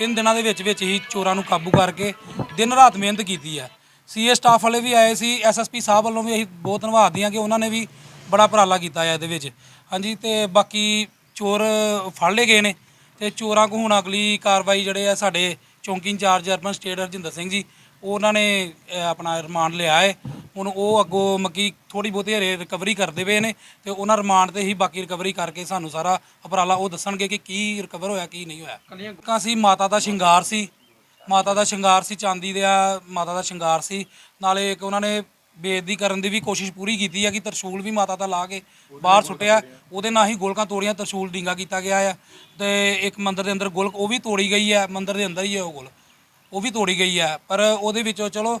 ਤਿੰਨ ਦਿਨਾਂ ਦੇ ਵਿੱਚ ਵਿੱਚ ਹੀ ਚੋਰਾਂ ਨੂੰ ਕਾਬੂ ਕਰਕੇ ਦਿਨ ਰਾਤ ਮਿਹਨਤ ਕੀਤੀ ਹੈ। ਸੀਏ ਸਟਾਫ ਵਾਲੇ ਵੀ ਆਏ ਸੀ ਐਸਐਸਪੀ ਸਾਹਿਬ ਵੱਲੋਂ ਵੀ ਅਸੀਂ ਬਹੁਤ ਧੰਨਵਾਦ ਦੀਆਂ ਕਿ ਉਹਨਾਂ ਨੇ ਵੀ ਬੜਾ ਉਪਰਾਲਾ ਕੀਤਾ ਹੈ ਇਹਦੇ ਵਿੱਚ। ਹਾਂਜੀ, ਤੇ ਬਾਕੀ ਚੋਰ ਫੜ ਲਏ ਗਏ ਨੇ ਤੇ ਚੋਰਾਂ ਕੋ ਹੁਣ ਅਗਲੀ ਕਾਰਵਾਈ ਜਿਹੜੇ ਆ ਸਾਡੇ ਚੌਂਕੀ incharge urban state Harjinder Singh ji, ਉਹਨਾਂ ਨੇ ਆਪਣਾ ਰਿਮਾਂਡ ਲਿਆ ਹੈ। ਹੁਣ ਉਹ ਅੱਗੋਂ ਮੱਕੀ ਥੋੜੀ ਬਹੁਤੀ ਹਰੇ ਰਿਕਵਰੀ ਕਰਦੇ ਪਏ ਨੇ ਤੇ ਉਹਨਾਂ ਰਿਮਾਂਡ ਤੇ ਹੀ ਬਾਕੀ ਰਿਕਵਰੀ ਕਰਕੇ ਸਾਨੂੰ ਸਾਰਾ ਉਪਰਾਲਾ ਉਹ ਦੱਸਣਗੇ ਕਿ ਕੀ ਰਿਕਵਰ ਹੋਇਆ ਕੀ ਨਹੀਂ ਹੋਇਆ। ਕਲੀਆਂ ਸੀ ਮਾਤਾ ਦਾ ਸ਼ਿੰਗਾਰ ਸੀ ਮਾਤਾ ਦਾ ਸ਼ਿੰਗਾਰ ਸੀ ਚਾਂਦੀ ਦਾ ਮਾਤਾ ਦਾ ਸ਼ਿੰਗਾਰ ਸੀ। ਨਾਲੇ ਇੱਕ ਉਹਨਾਂ ਨੇ ਬੇਇੱਜ਼ਤੀ ਕਰਨ ਦੀ ਵੀ ਕੋਸ਼ਿਸ਼ ਪੂਰੀ ਕੀਤੀ ਹੈ ਕਿ ਤਰਸ਼ੂਲ ਵੀ ਮਾਤਾ ਦਾ ਲਾ ਕੇ ਬਾਹਰ ਸੁੱਟਿਆ। ਉਹਦੇ ਨਾਲ ਹੀ ਗੋਲਕਾਂ ਤੋੜੀਆਂ ਤਰਸ਼ੂਲ ਡਿੰਗਾ ਕੀਤਾ ਗਿਆ ਆ ਤੇ ਇੱਕ ਮੰਦਿਰ ਦੇ ਅੰਦਰ ਗੋਲਕ ਉਹ ਵੀ ਤੋੜੀ ਗਈ ਹੈ ਮੰਦਿਰ ਦੇ ਅੰਦਰ ਹੀ ਹੈ ਉਹ ਗੋਲ ਉਹ ਵੀ ਤੋੜੀ ਗਈ ਹੈ ਪਰ ਉਹਦੇ ਵਿੱਚੋਂ ਚਲੋ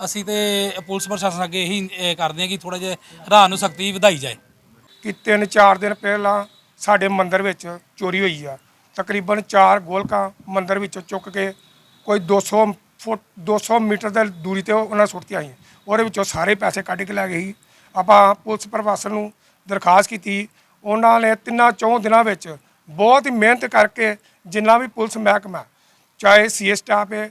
ਅਸੀਂ ਤੇ ਪੁਲਿਸ ਪ੍ਰਸ਼ਾਸਨ ਅੱਗੇ ਇਹੀ, ਇਹ ਕਰਦੇ ਹਾਂ ਕਿ ਥੋੜਾ ਜਿਹਾ ਰਾਹ ਨੂੰ ਸਖਤੀ ਵਧਾਈ ਜਾਏ। ਕਿ ਤਿੰਨ ਚਾਰ ਦਿਨ ਪਹਿਲਾਂ ਸਾਡੇ ਮੰਦਿਰ ਵਿੱਚ ਚੋਰੀ ਹੋਈ ਆ। ਤਕਰੀਬਨ ਚਾਰ ਗੋਲਕਾਂ ਮੰਦਿਰ ਵਿੱਚੋਂ ਚੁੱਕ ਕੇ ਕੋਈ 200 ਫੁੱਟ 200 ਮੀਟਰ ਦੀ ਦੂਰੀ ਤੇ ਉਹਨਾਂ ਸੁੱਟਤੀਆਂ ਸੀ ਉਹਦੇ ਵਿੱਚੋਂ ਸਾਰੇ ਪੈਸੇ ਕੱਢ ਕੇ ਲੈ ਗਏ ਸੀ। ਆਪਾਂ ਪੁਲਿਸ ਪ੍ਰਸ਼ਾਸਨ ਨੂੰ ਦਰਖਾਸਤ ਕੀਤੀ। ਉਹਨਾਂ ਨੇ ਤਿੰਨਾਂ ਚੌਂ ਦਿਨਾਂ ਵਿੱਚ ਬਹੁਤ ਹੀ ਮਿਹਨਤ ਕਰਕੇ ਜਿੰਨਾ ਵੀ ਪੁਲਿਸ ਮਹਿਕਮਾ, ਚਾਹੇ ਸੀਏ ਸਟਾਫ ਹੈ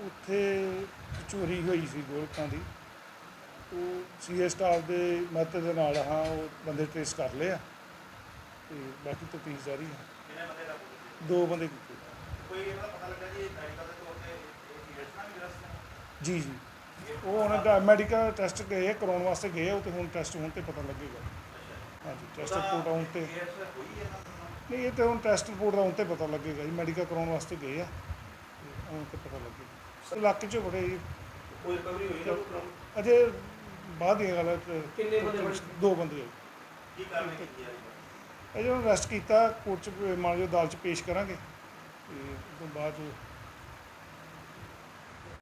ਉੱਥੇ ਚੋਰੀ ਹੋਈ ਸੀ ਗੋਲਕਾਂ ਦੀ। ਉਹ ਸੀਏ ਸਟਾਫ ਦੇ ਮਦਦ ਦੇ ਨਾਲ ਹਾਂ ਉਹ ਬੰਦੇ ਟ੍ਰੇਸ ਕਰ ਲਏ ਆ ਤੇ ਬਾਕੀ ਤਫਤੀਸ਼ ਜਾਰੀ ਹੈ ਕਿੰਨੇ ਬੰਦੇ ਦੋ ਬੰਦੇ ਕੀਤੇ। ਕੋਈ ਇਹਦਾ ਪਤਾ ਲੱਗਾ ਜੀ ਮੈਡੀਕਲ ਦੇ ਤੌਰ ਤੇ ਜੀ ਜੀ। ਉਹ ਉਹਨਾਂ ਦਾ ਮੈਡੀਕਲ ਟੈਸਟ ਗਏ ਕਰਾਉਣ ਵਾਸਤੇ ਗਏ ਆ, ਉਹ ਤੇ ਹੁਣ ਟੈਸਟ ਹੋਣ ਤੇ ਪਤਾ ਲੱਗੇਗਾ। ਹਾਂਜੀ ਟੈਸਟ ਰਿਪੋਰਟ ਆਉਣ ਤੇ। ਨਹੀਂ ਇਹ ਤੇ ਹੁਣ ਟੈਸਟ ਰਿਪੋਰਟ ਆਉਣ ਤੇ ਪਤਾ ਲੱਗੇਗਾ ਜੀ ਮੈਡੀਕਲ ਕਰਾਉਣ ਵਾਸਤੇ ਗਏ ਆ। ਤੇ ਆਉਣ ਤੇ ਪਤਾ ਲੱਗੇਗਾ। ਇਲਾਕੇ 'ਚ ਬੜੇ ਕੋਈ ਰਿਕਵਰੀ ਹੋਈ ਅਜੇ ਬਾਅਦ ਦੀ ਗੱਲ ਹੈ ਕਿ ਕਿੰਨੇ ਬੰਦੇ ਦੋ ਬੰਦੇ ਹੋਏ। ਕੀ ਕਾਰਵਾਈ ਕੀਤੀ ਅਜੇ ਉਹਨੂੰ ਅਰੈਸਟ ਕੀਤਾ ਕੋਰਟ 'ਚ ਮਾਨਜੋ ਅਦਾਲਤ 'ਚ ਪੇਸ਼ ਕਰਾਂਗੇ। ਤੇ ਉਸ ਤੋਂ ਬਾਅਦ